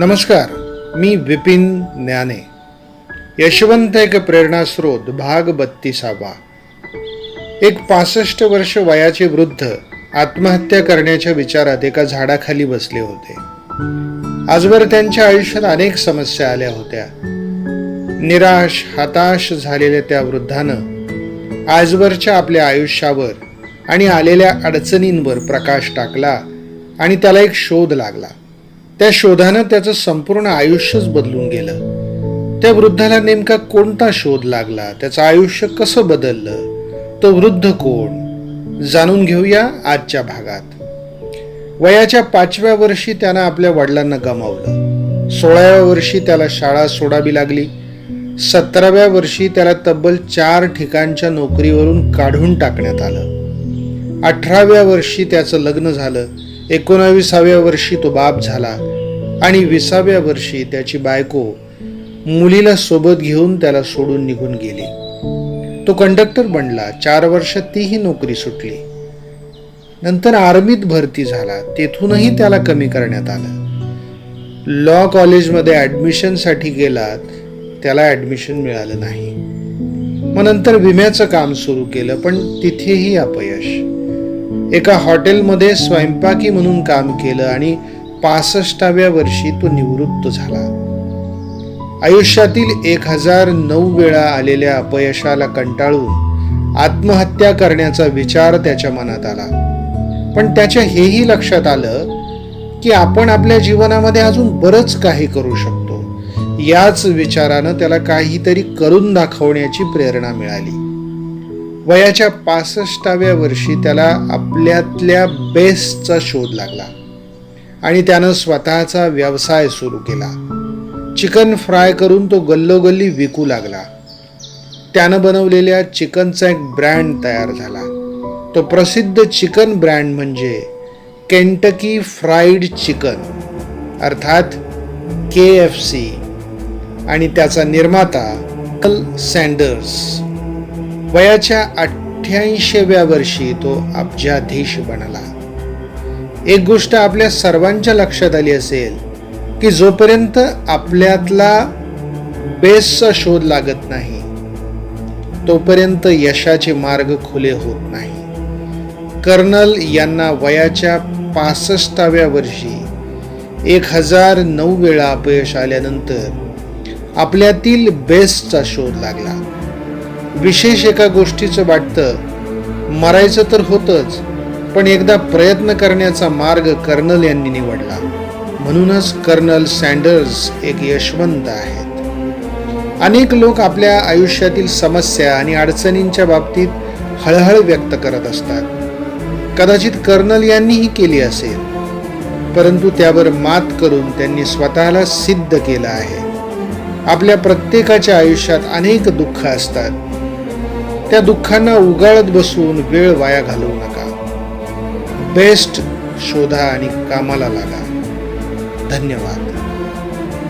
नमस्कार मी विपिन ज्ञाने. यशवंत एक प्रेरणास्रोत भाग बत्तीसावा. एक पासष्ट वर्ष वयाचे वृद्ध आत्महत्या करण्याच्या विचारात एका झाडाखाली बसले होते. आजवर त्यांच्या आयुष्यात अनेक समस्या आल्या होत्या. निराश हताश झालेल्या त्या वृद्धानं आजवरच्या आपल्या आयुष्यावर आणि आलेल्या अडचणींवर प्रकाश टाकला आणि त्याला एक शोध लागला. त्या शोधानं त्याचं संपूर्ण आयुष्यच बदलून गेलं. त्या वृद्धाला नेमका कोणता शोध लागला? त्याचं आयुष्य कसं बदललं? तो वृद्ध कोण? जाणून घेऊया आजच्या भागात. वयाच्या पाचव्या वर्षी त्यानं आपल्या वडिलांना गमावलं. सोळाव्या वर्षी त्याला शाळा सोडावी लागली. सतराव्या वर्षी त्याला तब्बल चार ठिकाणच्या नोकरीवरून काढून टाकण्यात आलं. अठराव्या वर्षी त्याचं लग्न झालं. एकोणाविसाव्या वर्षी तो बाप झाला आणि विसाव्या वर्षी त्याची बायको मुलीला सोबत घेऊन त्याला सोडून निघून गेली. तो कंडक्टर बनला. चार वर्षात तीही नोकरी सुटली. नंतर आर्मीत भरती झाला. तेथूनही त्याला कमी करण्यात आलं. लॉ कॉलेजमध्ये ॲडमिशनसाठी गेलात त्याला ॲडमिशन मिळालं नाही. मग नंतर विम्याचं काम सुरू केलं पण तिथेही अपयश. एका हॉटेलमध्ये स्वयंपाकी म्हणून काम केलं आणि पासष्टाव्या वर्षी तो निवृत्त झाला. आयुष्यातील एक हजार नऊ वेळा आलेल्या अपयशाला कंटाळून आत्महत्या करण्याचा विचार त्याच्या मनात आला. पण त्याच्या हेही लक्षात आलं की आपण आपल्या जीवनामध्ये अजून बरंच काही करू शकतो. याच विचारानं त्याला काहीतरी करून दाखवण्याची प्रेरणा मिळाली. वयाच्या पासष्टाव्या वर्षी त्याला आपल्यातल्या बेस्टचा शोध लागला. आणि त्यानं स्वतःचा व्यवसाय सुरू केला. चिकन फ्राय करून तो गल्लोगल्ली विकू लागला. त्यानं बनवलेल्या चिकनचा एक ब्रँड तयार झाला. तो प्रसिद्ध चिकन ब्रँड म्हणजे केंटकी फ्राईड चिकन अर्थात के एफ सी. आणि त्याचा निर्माता कल सँडर्स. वयाच्या अठ्ठ्याऐंशीव्या वर्षी तो अब्जाधीश बनला. एक गोष्ट आपल्या सर्वांच्या लक्षात आली असेल की जोपर्यंत आपल्यातला बेसचा शोध लागत नाही तोपर्यंत यशाचे मार्ग खुले होत नाही. कर्नल यांना वयाच्या पासष्टाव्या वर्षी एक हजार नऊ वेळा अपयश आल्यानंतर आपल्यातील बेस्टचा शोध लागला. विशेष एका गोष्टीचं वाटतं. मरायचं तर होतंच पण एकदा प्रयत्न करण्याचा मार्ग कर्नल यांनी निवडला. म्हणूनच कर्नल सँडर्स एक यशवंत आहेत. अनेक लोक आपल्या आयुष्यातील समस्या आणि अडचणींच्या बाबतीत हळहळ व्यक्त करत असतात. कदाचित कर्नल यांनीही केली असेल परंतु त्यावर मात करून त्यांनी स्वतःला सिद्ध केलं आहे. आपल्या प्रत्येकाच्या आयुष्यात अनेक दुःख असतात. त्या दुःखांना उगाळत बसून वेळ वाया घालवू नका. बेस्ट शोधा आणि कामाला लागा. धन्यवाद.